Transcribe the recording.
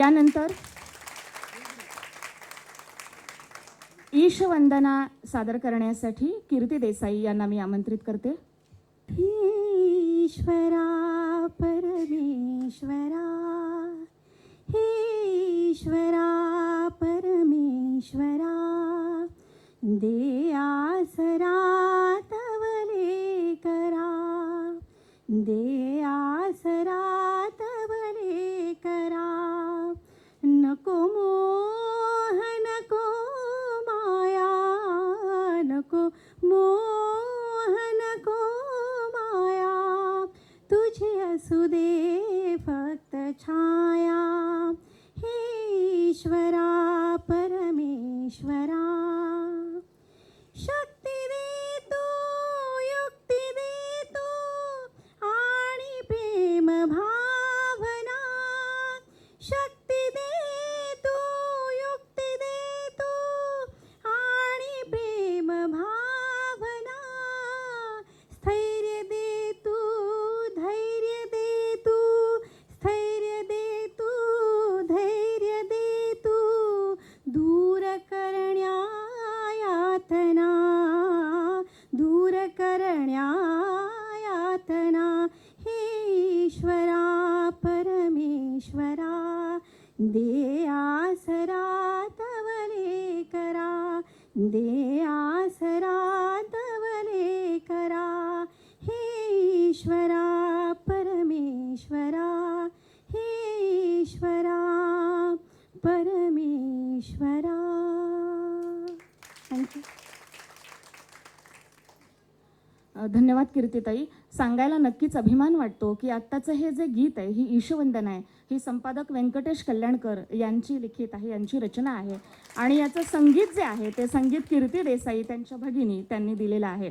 त्यानंतर ईशवंदना सादर करण्यासाठी कीर्ती देसाई यांना मी आमंत्रित करते. ईश्वरा परमेश्वरा हे ईश्वरा परमेश्वरा दे आसरा मोह नको माया नको मोह नको माया। तुझी असू दे फक्त छाया। हे ईश्वरा परमेश्वरा परमेश्वरा दे आसरा तवले करा दे आसरा तवले करा. हे ईश्वरा परमेश्वरा हे ईश्वरा परमेश्वरा. थँक्यू धन्यवाद कीर्तीताई. सांगायला नक्कीच अभिमान वाटतो की आत्ताचं हे जे गीत आहे ही ईशवंदना आहे ही संपादक व्यंकटेश कल्याणकर यांची लिखित आहे यांची रचना आहे. आणि याचं संगीत जे आहे ते संगीत कीर्ती देसाई त्यांच्या भगिनी त्यांनी दिलेलं आहे.